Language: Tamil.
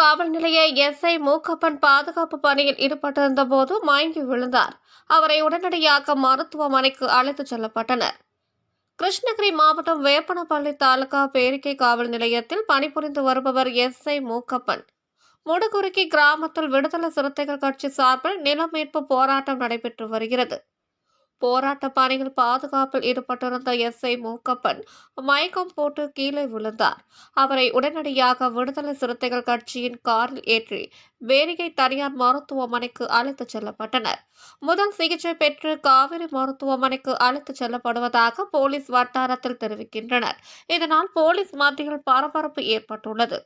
காவல் நிலைய எஸ்ஐ மூக்கப்பன் பாதுகாப்பு பணியில் ஈடுபட்டிருந்த போது மயங்கி விழுந்தார். அவரை உடனடியாக மருத்துவமனைக்கு அழைத்துச் செல்லப்பட்டனர். கிருஷ்ணகிரி மாவட்டம் வேப்பனப்பள்ளி தாலுகா பேரிக்கை காவல் நிலையத்தில் பணிபுரிந்து வருபவர் எஸ்ஐ மூக்கப்பன். முடுகுறுக்கி கிராமத்தில் விடுதலை சிறுத்தைகள் கட்சி சார்பில் நில மீட்பு போராட்டம் நடைபெற்று வருகிறது. போராட்ட பணியில் பாதுகாப்பில் ஈடுபட்டிருந்த எஸ்ஐ மூக்கப்பன் மயக்கம் போட்டு கீழே விழுந்தார். அவரை உடனடியாக விடுதலை சிறுத்தைகள் கட்சியின் காரில் ஏற்றி வேரிகை தனியார் மருத்துவமனைக்கு அழைத்துச் செல்லப்பட்டனர். முதல் சிகிச்சை பெற்று காவிரி மருத்துவமனைக்கு அழைத்துச் செல்லப்படுவதாக போலீஸ் வட்டாரத்தில் தெரிவிக்கின்றனர். இதனால் போலீஸ் மத்தியில் பரபரப்பு ஏற்பட்டுள்ளது.